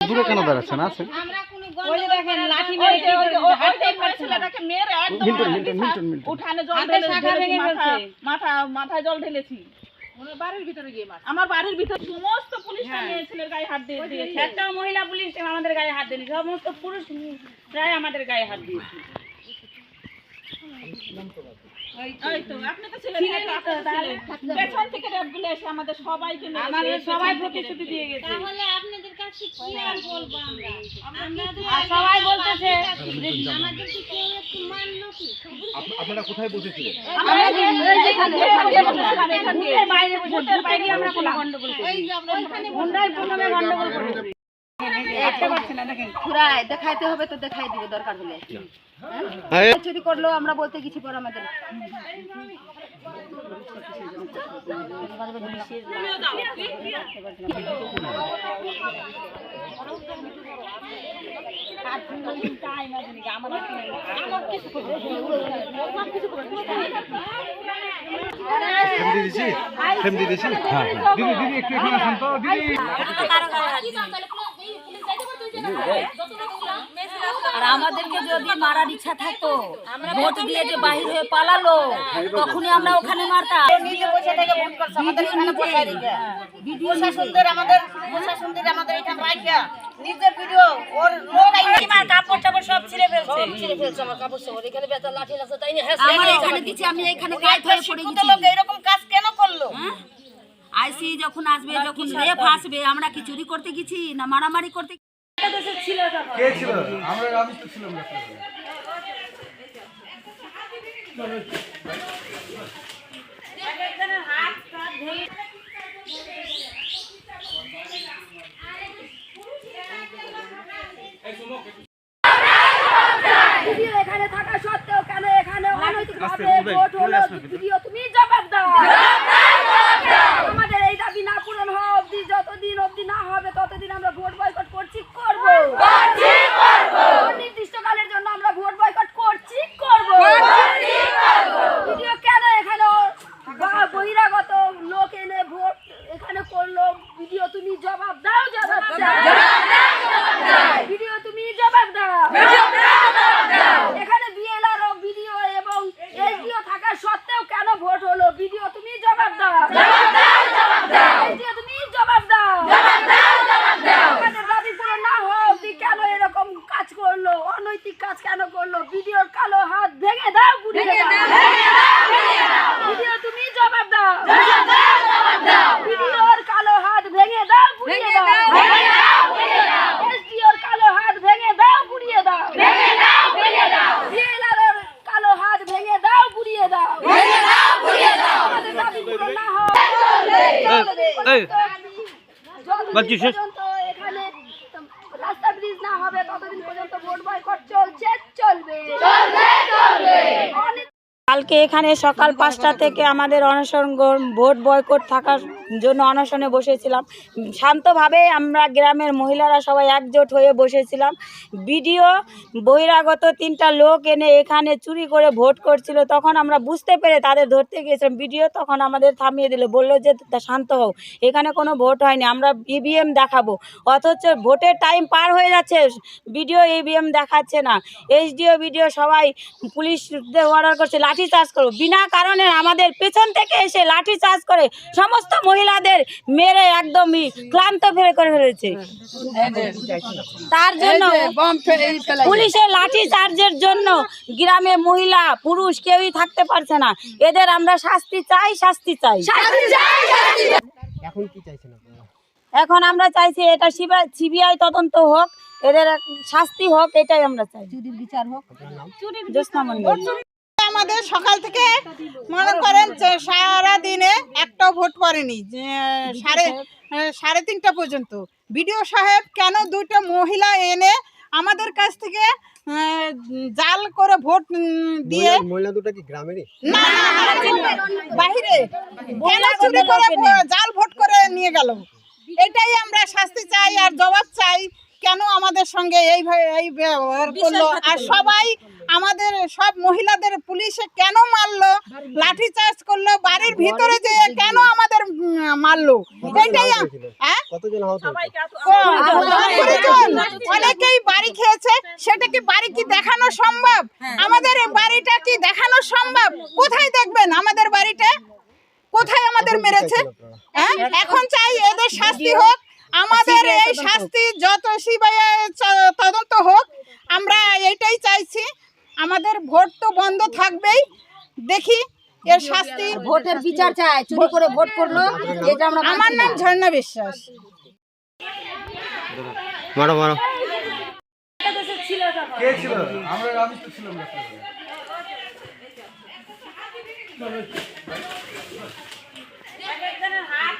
দূরে কেন দাঁড়াচ্ছেন আছেন মাথায় জল ঢেলেছি। বাড়ির ভিতরে গিয়ে আমার বাড়ির ভিতরে সমস্ত পুলিশ ছেলের গায়ে হাত দিয়ে দিয়েছে। একটাও মহিলা পুলিশ আমাদের গায়ে হাত দেয়নি সমস্ত পুরুষ প্রায় আমাদের গায়ে হাত দিয়েছে। হ্যাঁ, আমাদের সবাই প্রতিশ্রুতি দিয়ে গেছে। তাহলে আপনাদের সবাই বলতেছে আমাদেরকে কেউ একটু মানলো কি? আপনারা কোথায় বসেছিলেন? বাইরে বসে বাইরে আমরা গন্ডগোল করি ঘুরায় দেখাইতে হবে তো দেখাই দিবে দরকার হলে। হ্যাঁ? চুরি করলেও আমরা বলতে কিছু পর আমাদের। দিয়ে দিছি। দিদি দিদি একটু এখানে আসুন তো। দিদি। আর আমাদেরকে যদি মারার ইচ্ছা থাকতো ভোট দিয়ে যে বাহির হয়ে পালালো তখনই আমরা ওখানে মারতাম। আমি এখানে হয়ে লোক এরকম কাজ কেন করল? আইসি যখন আসবে যখন রেপ আসবে আমরা কি চুরি করতে গেছি না মারামারি করতে কে ছিল? আমরা আমি তো ছিলাম না। এখানে থাকা সত্ত্বেও কেন এখানে অনৈতিকভাবে ভোট হলো ভিডিও তুমি জবাব দাও আমাদের এই দাবি না পূরণ হওয়া অবধি যতদিন অবধি না হবে ততদিন আমরা ভোট বয়কট করছি করব নির্দিষ্টকালের জন্য আমরা ভোট বয়কট করছি করব ভিডিও কেন এখানে বা- বহিরাগত লোক এনে ভোট এখানে করল ভিডিও তুমি জবাব দাও জবাব দাও। ভিডিও তুমি জবাব দাও। এখানে বিএলআর ও বিডিও এবং এসডিও থাকা সত্ত্বেও কেন ভোট হলো? ভিডিও তুমি জবাব দাও। এসডিও তুমি জবাব দাও। দাবি পূরণ না অবধি কেন এরকম কাজ করল? অনৈতিক কাজ কেন করল? ভিডিওর কালো হাত ভেঙে দাও গুড়িয়ে দাও ভিডিও তুমি জবাব দাও ভিডিওর কালো হাত ভেঙে দাও গুড়িয়ে দাও এসডিওর কালো হাত ভেঙে দাও গুড়িয়ে দাও বিএলআর এর কালো হাত ভেঙে দাও গুড়িয়ে দাও আমাদের দাবি পূরণ না হওয়া চলবে। এই, যতদিন বলছি শেষ। রাস্তা ব্রিজ না হবে ততদিন পর্যন্ত ভোট বয়কট চলছে চলবে। অনেক কালকে এখানে সকাল পাঁচটা থেকে আমাদের অনশন ভোট বয়কট থাকার জন্য অনশনে বসেছিলাম। শান্তভাবে আমরা গ্রামের মহিলারা সবাই একজোট হয়ে বসেছিলাম। বিডিও বহিরাগত তিনটা লোক এনে এখানে চুরি করে ভোট করছিল। তখন আমরা বুঝতে পেরে তাদের ধরতে গিয়েছিলাম। বিডিও তখন আমাদের থামিয়ে দিল। বলল যে শান্ত হও। এখানে কোনো ভোট হয়নি। আমরা ইভিএম দেখাবো। অথচ ভোটের টাইম পার হয়ে যাচ্ছে। বিডিও ইভিএম দেখাচ্ছে না। এইচডিও বিডিও সবাই পুলিশদের অর্ডার করছে। লাঠি চার্জ করো বিনা কারণে আমাদের পেছন থেকে এসে লাঠি চার্জ করে সমস্ত মহিলাদের মেরে একদমই ক্লান্ত ফেলে করে ফেলেছে। তার জন্য পুলিশের লাঠি চার্জের জন্য গ্রামে মহিলা পুরুষ কেউই থাকতে পারছে না। এদের আমরা শাস্তি চাই শাস্তি চাই। এখন কি চাইছেন এখন আমরা চাইছি এটা সিবিআই তদন্ত হোক এদের শাস্তি হোক এটাই আমরা চাই। বিচার হোক। জ্যোৎস্না মন্ডল আমাদের সকাল থেকে মনে করেন যে সারা দিনে একটাও ভোট করেনি সাড়ে সাড়ে তিনটা পর্যন্ত। বিডিও সাহেব কেন দুইটা মহিলা এনে আমাদের কাছ থেকে জাল করে ভোট দিয়ে মহিলা দুটো কি গ্রামেরই? না বাহিরে। কেন চুরি করে জাল ভোট করে নিয়ে গেল? এটাই আমরা শাস্তি চাই আর জবাব চাই। কেন আমাদের সঙ্গে এইভাবে এই ব্যবহার করল? আর সবাই আমাদের সব মহিলাদের পুলিশে কেন মারলো? লাঠি চার্জ করল বাড়ির ভিতরে যে কেন আমাদের মারলো? এটাই হ্যাঁ। অনেকেই বাড়ি খেয়েছে। সেটা কি বাড়ি কি দেখানো সম্ভব? আমাদের বাড়িটা কি দেখানো সম্ভব? কোথায় দেখবেন আমাদের বাড়িটা? কোথায় আমাদের মেরেছে? হ্যাঁ? এখন চাই এদের শাস্তি হোক আমাদের এই শাস্তি যত সিবিআই তদন্ত হোক আমরা এইটাই চাইছি আমাদের ভোট তো বন্ধ থাকবেই। দেখি এর শাস্তি ভোটের বিচার চাই চুরি করে ভোট করল এটা আমরা আমার নাম ঝর্ণা বিশ্বাস। মারো মারো। কে ছিল? আমরা আমি তো ছিলাম হাত